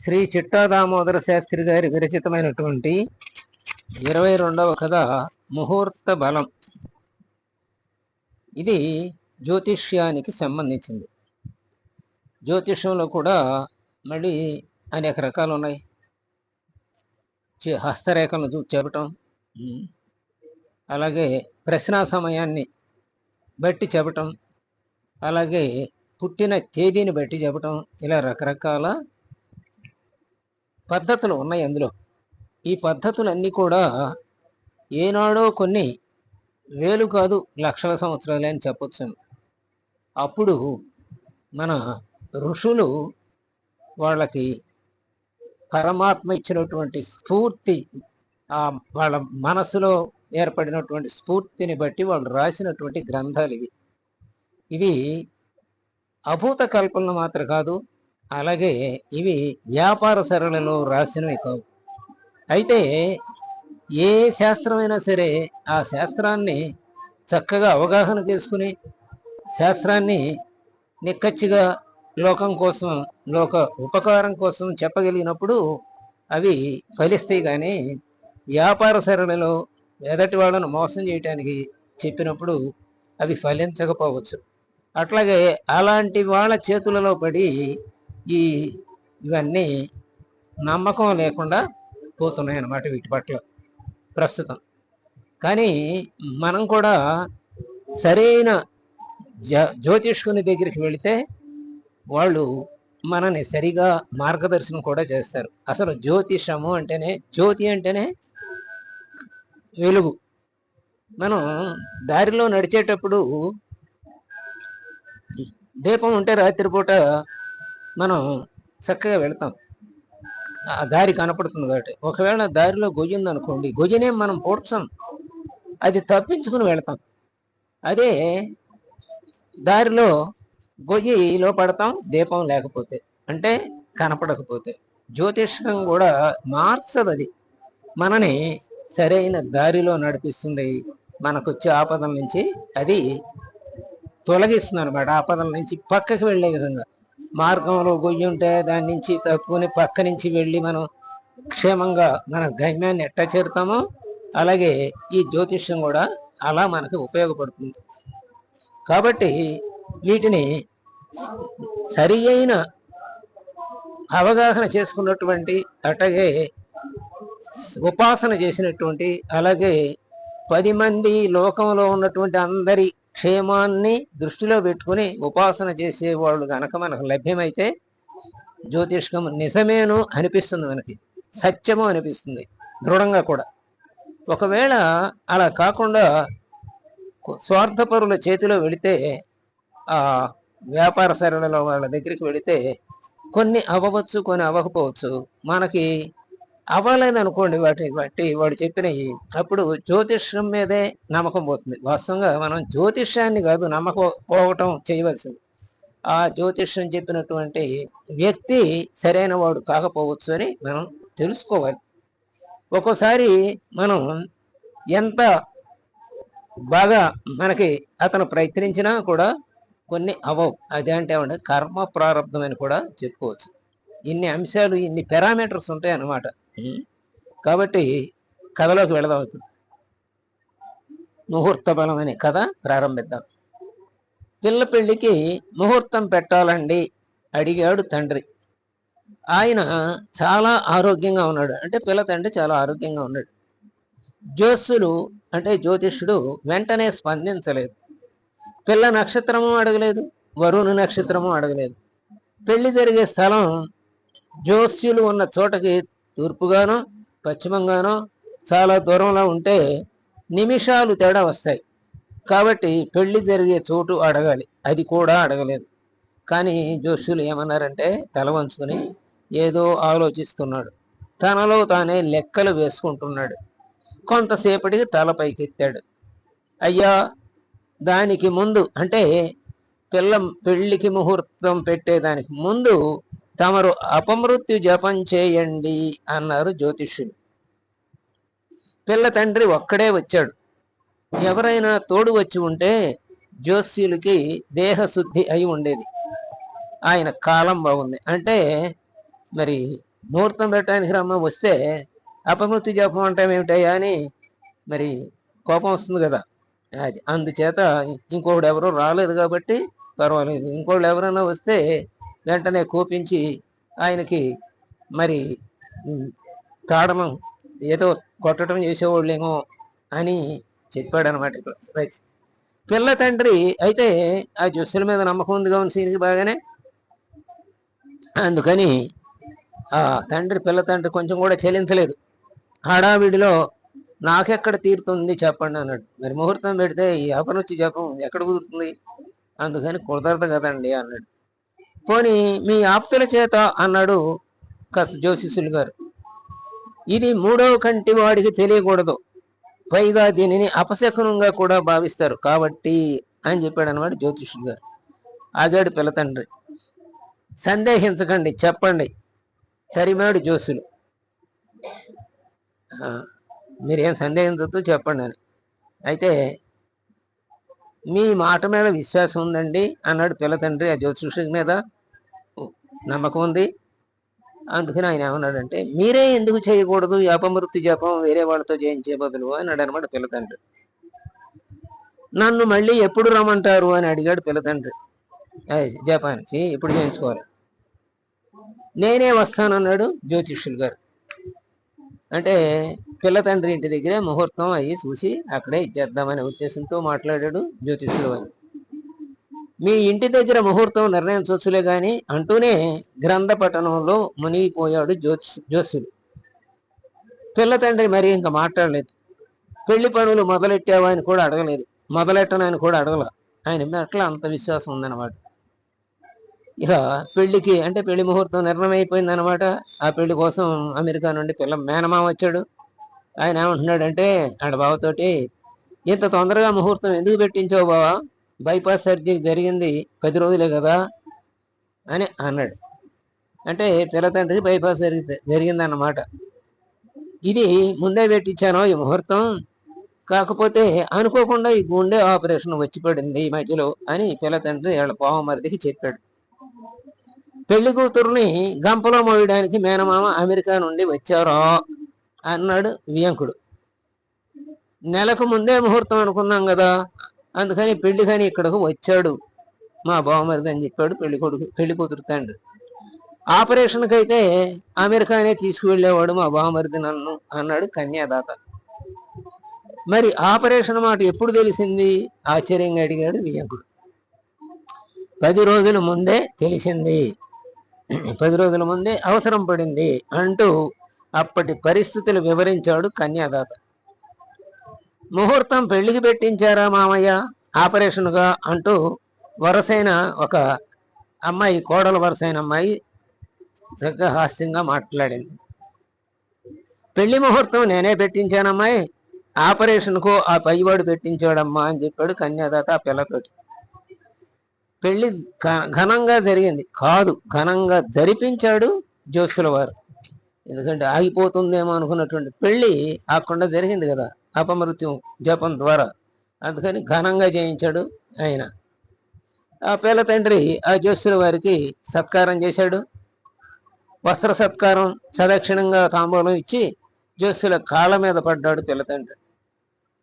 శ్రీ చిట్టా దామోదర శాస్త్రి గారి విరచితమైనటువంటి ఇరవై రెండవ కథ ముహూర్త బలం. ఇది జ్యోతిష్యానికి సంబంధించింది. జ్యోతిష్యంలో కూడా మళ్ళీ అనేక రకాలు ఉన్నాయి. హస్తరేఖలను చూ చెప్పటం అలాగే ప్రశ్న సమయాన్ని బట్టి చెప్పటం అలాగే పుట్టిన తేదీని బట్టి చెప్పటం ఇలా రకరకాల పద్ధతులు ఉన్నాయి అందులో. ఈ పద్ధతులన్నీ కూడా ఏనాడో కొన్ని వేలు కాదు లక్షల సంవత్సరాలే అని చెప్పొచ్చు. అప్పుడు మన ఋషులు వాళ్ళకి పరమాత్మ ఇచ్చినటువంటి స్ఫూర్తి ఆ వాళ్ళ మనసులో ఏర్పడినటువంటి స్ఫూర్తిని బట్టి వాళ్ళు రాసినటువంటి గ్రంథాలు ఇవి. ఇవి అభూత కల్పనలు మాత్రం కాదు అలాగే ఇవి వ్యాపార సరళలో రాసినవి కావు. అయితే ఏ శాస్త్రమైనా సరే ఆ శాస్త్రాన్ని చక్కగా అవగాహన చేసుకుని శాస్త్రాన్ని నిక్కచ్చిగా లోకం కోసం లోక ఉపకారం కోసం చెప్పగలిగినప్పుడు అవి ఫలిస్తాయి కానీ వ్యాపార సరళిలో ఎదటి వాళ్ళను మోసం చేయటానికి చెప్పినప్పుడు అవి ఫలించకపోవచ్చు. అట్లాగే అలాంటి వాళ్ళ చేతులలో పడి ఈ ఇవన్నీ నమ్మకం లేకుండా పోతున్నాయి అన్నమాట వీటి పట్ల ప్రస్తుతం. కానీ మనం కూడా సరైన జ్యోతిష్కుని దగ్గరికి వెళితే వాళ్ళు మనని సరిగా మార్గదర్శనం కూడా చేస్తారు. అసలు జ్యోతిషము అంటేనే జ్యోతి అంటేనే వెలుగు. మనం దారిలో నడిచేటప్పుడు దీపం ఉంటే రాత్రిపూట మనం చక్కగా వెళ్తాం. ఆ దారి కనపడుతుంది కాబట్టి. ఒకవేళ దారిలో గొయ్యి ఉందనుకోండి గొయ్యనే మనం పూడ్చాం అది తప్పించుకుని వెళ్తాం. అదే దారిలో గొయ్యిలో పడతాం దీపం లేకపోతే. అంటే కనపడకపోతే. జ్యోతిష్కం కూడా మార్చదు అది. మనని సరైన దారిలో నడిపిస్తుంది మనకు వచ్చే ఆపదల నుంచి. అది తొలగిస్తుంది అనమాట ఆపదల నుంచి పక్కకి వెళ్ళే విధంగా. మార్గంలో గొయ్యి ఉంటే దాని నుంచి తక్కువని పక్క నుంచి వెళ్ళి మనం క్షేమంగా మన గమ్యాన్ని ఎట్ట చేరుతామో అలాగే ఈ జ్యోతిష్యం కూడా అలా మనకి ఉపయోగపడుతుంది. కాబట్టి వీటిని సరి అయిన అవగాహన చేసుకున్నటువంటి అట్లాగే ఉపాసన చేసినటువంటి అలాగే పది మంది లోకంలో ఉన్నటువంటి అందరి క్షేమాన్ని దృష్టిలో పెట్టుకుని ఉపాసన చేసేవాళ్ళు గనక మనకు లభ్యమైతే జ్యోతిష్కం నిజమేను అనిపిస్తుంది మనకి. సత్యము అనిపిస్తుంది. దృఢంగా కూడా. ఒకవేళ అలా కాకుండా స్వార్థపరుల చేతిలో వెళితే ఆ వ్యాపార సరళలో వాళ్ళ దగ్గరికి వెళితే కొన్ని అవ్వవచ్చు కొన్ని అవ్వకపోవచ్చు. మనకి అవ్వాలని అనుకోండి వాటి బట్టి వాడు చెప్పినవి అప్పుడు జ్యోతిష్యం మీదే నమ్మకం పోతుంది. వాస్తవంగా మనం జ్యోతిష్యాన్ని కాదు నమ్మకం పోవటం చేయవలసింది. ఆ జ్యోతిష్యం చెప్పినటువంటి వ్యక్తి సరైన వాడు కాకపోవచ్చు అని మనం తెలుసుకోవాలి. ఒక్కోసారి మనం ఎంత బాగా మనకి అతను ప్రయత్నించినా కూడా కొన్ని అవవు అదేంటే కర్మ ప్రారంభమని కూడా చెప్పుకోవచ్చు. ఇన్ని అంశాలు ఇన్ని పారామీటర్స్ ఉంటాయి అన్నమాట కాబట్టి కథలోకి వెళదాం ఇప్పుడు. ముహూర్త బలం అనే కథ ప్రారంభిద్దాం. పిల్ల పెళ్ళికి ముహూర్తం పెట్టాలండి అడిగాడు తండ్రి. ఆయన చాలా ఆరోగ్యంగా ఉన్నాడు. అంటే పిల్ల తండ్రి చాలా ఆరోగ్యంగా ఉన్నాడు. జ్యోత్సులు అంటే జ్యోతిష్యుడు వెంటనే స్పందించలేదు. పిల్ల నక్షత్రము అడగలేదు వరుణ నక్షత్రము అడగలేదు. పెళ్ళి జరిగే స్థలం జ్యోస్యులు ఉన్న చోటకి తూర్పుగానో పశ్చిమంగానో చాలా దూరంలో ఉంటే నిమిషాలు తేడా వస్తాయి. కాబట్టి పెళ్ళి జరిగే చోటు అడగాలి. అది కూడా అడగలేదు. కానీ జోష్యులు ఏమన్నారంటే తల వంచుకొని ఏదో ఆలోచిస్తున్నాడు. తనలో తానే లెక్కలు వేసుకుంటున్నాడు. కొంతసేపటికి తల పైకెత్తాడు. అయ్యా దానికి ముందు అంటే పిల్ల పెళ్ళికి ముహూర్తం పెట్టేదానికి ముందు తమరు అపమృత్యు జపం చేయండి అన్నారు జ్యోతిష్యులు పిల్ల తండ్రి ఒక్కడే వచ్చాడు. ఎవరైనా తోడు వచ్చి ఉంటే జ్యోత్స్యులకి దేహశుద్ధి అయి ఉండేది. ఆయన కాలం బాగుంది. అంటే మరి ముహూర్తం పెట్టడానికి రమ్మ వస్తే అపమృత్యు జపం అంటే ఏమిటయ్యా అని మరి కోపం వస్తుంది కదా. అది అందుచేత ఇంకొకడు ఎవరో రాలేదు కాబట్టి పర్వాలేదు. ఇంకోళ్ళు ఎవరైనా వస్తే వెంటనే కోపించి ఆయనకి మరి ఉమ్, ఏదో కొట్టడం చేసేవాళ్ళేమో అని చెప్పాడనమాట రైట్. పిల్ల తండ్రి అయితే ఆ జ్యోత్స్యుల మీద నమ్మకం ఉంది కావున సీనికి బాగానే. అందుకని ఆ తండ్రి పిల్ల తండ్రి కొంచెం కూడా చెల్లించలేదు హడావిడిలో నాకెక్కడ తీరుతుంది చెప్పండి అన్నాడు. మరి ముహూర్తం పెడితే ఈ అపనొచ్చి జపం ఎక్కడ కుదురుతుంది? అందుకని కుదరదు కదండి అన్నాడు. పోనీ మీ ఆప్తుల చేత అన్నాడు కస్ జ్యోతిషులు గారు. ఇది మూడవ కంటి వాడికి తెలియకూడదు. పైగా దీనిని అపశకునంగా కూడా భావిస్తారు. కాబట్టి అని చెప్పాడు అనమాట జ్యోతిషుడు గారు. ఆగాడు పిల్ల తండ్రి. సందేహించకండి చెప్పండి. తరిమాడు జోసులు. మీరేం సందేహించద్దు చెప్పండి అని. అయితే మీ మాట మీద విశ్వాసం ఉందండి అన్నాడు పిల్ల తండ్రి ఆ జ్యోతిషుడి మీద. నమ్మకం ఉంది. అందుకని ఆయన ఏమన్నాడంటే మీరే ఎందుకు చేయకూడదు? ఈ జపం వేరే వాళ్ళతో చేయించే బదులు అన్నాడు అనమాట పిల్ల తండ్రి. నన్ను మళ్ళీ ఎప్పుడు రమ్మంటారు? అని అడిగాడు పిల్ల తండ్రి. జపానికి ఎప్పుడు చేయించుకోవాలి? నేనే వస్తానన్నాడు జ్యోతిష్యులు గారు. అంటే పిల్ల తండ్రి ఇంటి దగ్గరే ముహూర్తం అయ్యి చూసి అక్కడే ఇచ్చేద్దామనే ఉద్దేశంతో మాట్లాడాడు జ్యోతిష్యుడు అని మీ ఇంటి దగ్గర ముహూర్తం నిర్ణయించవచ్చులే గాని అంటూనే గ్రంథ పఠనంలో మునిగిపోయాడు జ్యోతిష్ జ్యోత్స్యుడు పిల్ల తండ్రి మరి ఇంకా మాట్లాడలేదు. పెళ్ళి పనులు మొదలెట్టావా అని కూడా అడగలేదు. మొదలెట్టనని కూడా అడగల. ఆయన మీద అట్లా అంత విశ్వాసం ఉందన్నమాట. ఇక పెళ్ళికి అంటే పెళ్ళి ముహూర్తం నిర్ణయం అయిపోయింది అనమాట ఆ పెళ్ళి కోసం అమెరికా నుండి పిల్ల మేనమామ వచ్చాడు. ఆయన ఏమంటున్నాడంటే ఆడ బావతోటి ఇంత తొందరగా ముహూర్తం ఎందుకు పెట్టించావు బావా? బైపాస్ సర్జరీ జరిగింది పది రోజులే కదా అని అన్నాడు. అంటే పిల్ల తండ్రికి బైపాస్ జరిగి జరిగిందన్నమాట. ఇది ముందే పెట్టించాను ఈ ముహూర్తం. కాకపోతే అనుకోకుండా ఈ గుండె ఆపరేషన్ వచ్చి పడింది ఈ మధ్యలో అని పిల్ల తండ్రి వాళ్ళ పావమరిదికి చెప్పాడు. పెళ్ళి కూతురుని గంపలో మోయడానికి మేనమామ అమెరికా నుండి వచ్చారో అన్నాడు వియంకుడు. నెలకు ముందే ముహూర్తం అనుకున్నాం కదా అందుకని పెళ్ళి కానీ ఇక్కడకు వచ్చాడు మా బావమరిది అని చెప్పాడు పెళ్ళి కొడుకు పెళ్ళి కూతురు తండ్రి. ఆపరేషన్కి అయితే అమెరికానే తీసుకువెళ్ళేవాడు మా బావమరిది నన్ను అన్నాడు కన్యాదాత. మరి ఆపరేషన్ మాట ఎప్పుడు తెలిసింది? ఆశ్చర్యంగా అడిగాడు వియంకుడు. పది రోజుల ముందే తెలిసింది. పది రోజుల ముందే అవసరం పడింది అంటూ అప్పటి పరిస్థితులు వివరించాడు కన్యాదాత. ముహూర్తం పెళ్ళికి పెట్టించారా మామయ్య? ఆపరేషన్గా అంటూ వరసైన ఒక అమ్మాయి కోడల వరసైన అమ్మాయి చక్కగా హాస్యంగా మాట్లాడింది. పెళ్ళి ముహూర్తం నేనే పెట్టించానమ్మాయి ఆపరేషన్కు ఆ పైవాడు పెట్టించాడమ్మా అని చెప్పాడు కన్యాదాత ఆ పిల్లతోటి. పెళ్ళి ఘనంగా జరిగింది. కాదు ఘనంగా జరిపించాడు జోసుల వారు ఎందుకంటే ఆగిపోతుందేమో అనుకున్నటువంటి పెళ్ళి ఆకుండా జరిగింది కదా అపమృత్యం జపం ద్వారా. అందుకని ఘనంగా చేయించాడు ఆయన. ఆ పిల్ల తండ్రి ఆ జోసుల వారికి సత్కారం చేశాడు. వస్త్ర సత్కారం సదక్షిణంగా తాంబూలం ఇచ్చి జోసుల కాళ్ళ మీద పడ్డాడు పిల్ల తండ్రి.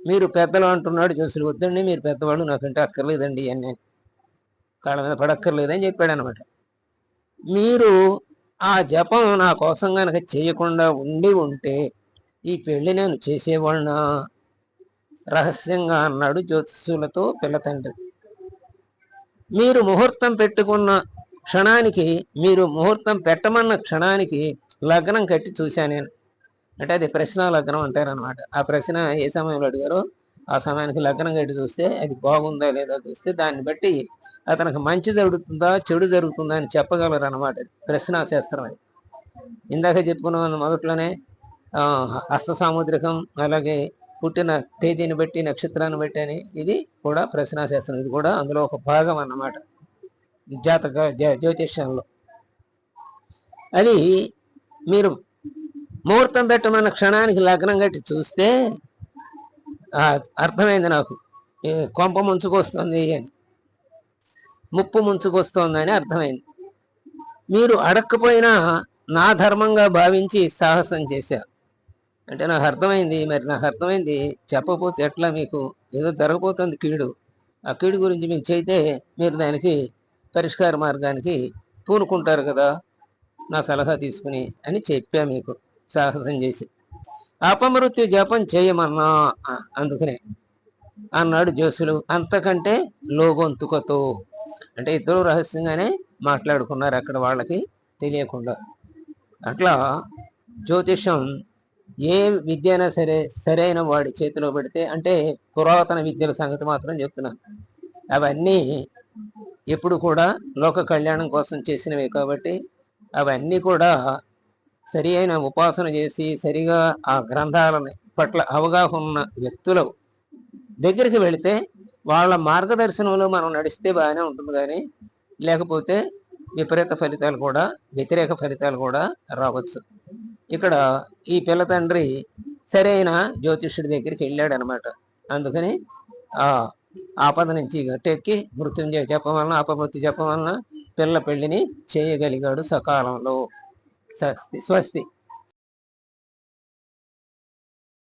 మీరు పెద్దలు అంటున్నాడు జోసులు వద్దండి మీరు పెద్దవాళ్ళు నాకంటే అక్కర్లేదండి అని కాళ్ళ మీద పడక్కర్లేదని చెప్పాడు అనమాట మీరు ఆ జపం నా కోసం కనుక చేయకుండా ఉండి ఉంటే ఈ పెళ్ళి నేను చేసేవాళ్ళనా? రహస్యంగా అన్నాడు జ్యోతిష్యులతో పిల్ల తండ్రి. మీరు ముహూర్తం పెట్టుకున్న క్షణానికి మీరు ముహూర్తం పెట్టమన్న క్షణానికి లగ్నం కట్టి చూశా నేను. అంటే అది ప్రశ్న లగ్నం అంటారనమాట. ఆ ప్రశ్న ఏ సమయంలో అడిగారో ఆ సమయానికి లగ్నం కట్టి చూస్తే అది బాగుందో లేదో చూస్తే దాన్ని బట్టి అతనికి మంచి జరుగుతుందా చెడు జరుగుతుందా అని చెప్పగలరు అనమాట ప్రశ్న శాస్త్రం అది. ఇందాక చెప్పుకున్న మొదట్లోనే ఆ, హస్త సాముద్రికం అలాగే పుట్టిన తేదీని బట్టి నక్షత్రాన్ని బట్టి అని ఇది కూడా ప్రశ్న శాస్త్రం ఇది కూడా అందులో ఒక భాగం అన్నమాట. జాతక జ్యో- జ్యోతిష్యంలో. అది మీరు ముహూర్తం పెట్టమన్న క్షణానికి లగ్నం కట్టి చూస్తే అర్థమైంది నాకు. కొంప ముంచుకొస్తుంది అని. ముప్పు ముంచుకొస్తోందని అర్థమైంది. మీరు అడక్కపోయినా నా ధర్మంగా భావించి సాహసం చేశారు. అంటే నాకు అర్థమైంది మరి నాకు అర్థమైంది చెప్పపోతే ఎట్లా మీకు ఏదో జరగబోతుంది కీడు. ఆ కీడు గురించి మీకు చేయితే మీరు దానికి పరిష్కార మార్గానికి పూనుకుంటారు కదా నా సలహా తీసుకుని అని చెప్పా మీకు సాహసం చేసి. అపమృత్యు జపం చేయమన్నా అందుకనే అన్నాడు జోసులు అంతకంటే లోగొంతుకతో అంటే ఇద్దరు రహస్యంగానే మాట్లాడుకున్నారు అక్కడ వాళ్ళకి తెలియకుండా. అట్లా జ్యోతిషం ఏ విద్య అయినా సరే సరైన వాడి చేతిలో పెడితే అంటే పురాతన విద్యల సంగతి మాత్రం చెప్తున్నాను. అవన్నీ ఎప్పుడు కూడా లోక కళ్యాణం కోసం చేసినవి కాబట్టి అవన్నీ కూడా సరి అయిన ఉపాసన చేసి సరిగా ఆ గ్రంథాలని పట్ల అవగాహన ఉన్న వ్యక్తుల దగ్గరికి వెళితే వాళ్ళ మార్గదర్శనంలో మనం నడిస్తే బాగానే ఉంటుంది కానీ లేకపోతే విపరీత ఫలితాలు కూడా వ్యతిరేక ఫలితాలు కూడా రావచ్చు. ఇక్కడ ఈ పిల్ల తండ్రి సరైన జ్యోతిష్యుడి దగ్గరికి వెళ్ళాడు అనమాట అందుకని ఆ ఆపద నుంచి గట్టెక్కి మృత్యుంజయ చెప్పం వలన అపమృతి చెప్పం వలన పిల్ల పెళ్ళిని చేయగలిగాడు సకాలంలో. స్వస్తి స్వస్తి.